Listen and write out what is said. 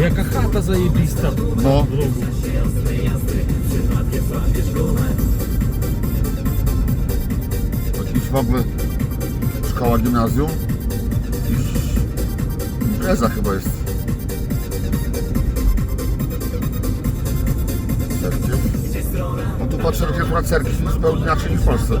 Jaka chata zajebista. No. Jakiś w ogóle szkoła gimnazjum. Impreza chyba jest. Cerkiew. No tu patrzę że na cerkiew jest zupełnie inaczej niż w Polsce.